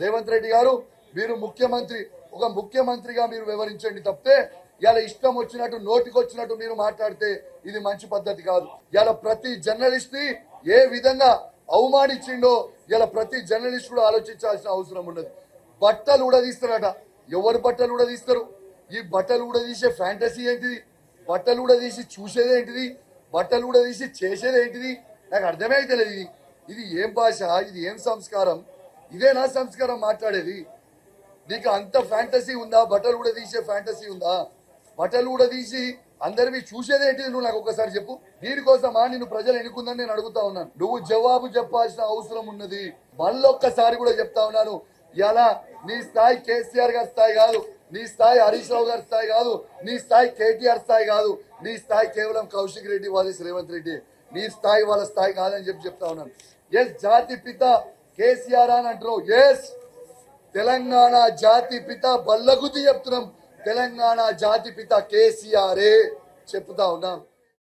రేవంత్ రెడ్డి గారు మీరు ముఖ్యమంత్రి ఒక ముఖ్యమంత్రిగా మీరు వివరించండి తప్పితే ఇలా ఇష్టం వచ్చినట్టు నోటికొచ్చినట్టు మీరు మాట్లాడితే ఇది మంచి పద్ధతి కాదు. ఇలా ప్రతి జర్నలిస్ట్ని ఏ విధంగా అవమానించిండో ఇలా ప్రతి జర్నలిస్ట్ కూడా ఆలోచించాల్సిన అవసరం ఉన్నది. బట్టలు ఉడదీస్తారట ఎవరు బట్టలు ఉడదీస్తారు ఈ బట్టలు ఉడదీసే ఫ్యాంటసీ ఏంటిది? బట్టలు ఉడదీసి చూసేది ఏంటిది? బట్టలు ఉడదీసి చేసేది ఏంటిది? నాకు అర్థమే అవుతలేదు ఇది. ఇది ఏం భాష? ఇది ఏం సంస్కారం? ఇదే నా సంస్కారం మాట్లాడేది. నీకు అంత ఫ్యాంటసీ ఉందా? బట్టలు కూడా తీసే ఫ్యాంటసీ ఉందా? బట్టలు కూడా తీసి అందరివి చూసేది ఏంటిది? నువ్వు నాకు ఒకసారి చెప్పు. దీనికోసమా నిన్ను ప్రజలు ఎన్నుకుందని నేను అడుగుతా ఉన్నాను. నువ్వు జవాబు చెప్పాల్సిన అవసరం ఉన్నది. మళ్ళొక్కసారి కూడా చెప్తా ఉన్నాను. ఇలా నీ స్థాయి కేసీఆర్ గారి స్థాయి కాదు. నీ స్థాయి హరీష్ రావు గారి స్థాయి కాదు. నీ స్థాయి కేటీఆర్ స్థాయి కాదు. నీ స్థాయి కేవలం కౌశిక్ రెడ్డి వాళ్ళ రేవంత్ రెడ్డి. నీ స్థాయి వాళ్ళ స్థాయి కాదని చెప్పి చెప్తా ఉన్నాను. ఎస్ జాతి పిత కేసీఆర్ అని అంటారు ఎస్ తెలంగాణ జాతి పిత బల్లగుతి చెప్తున్నాం. తెలంగాణ జాతి పిత కేసీఆరే చెప్తా ఉన్నాం.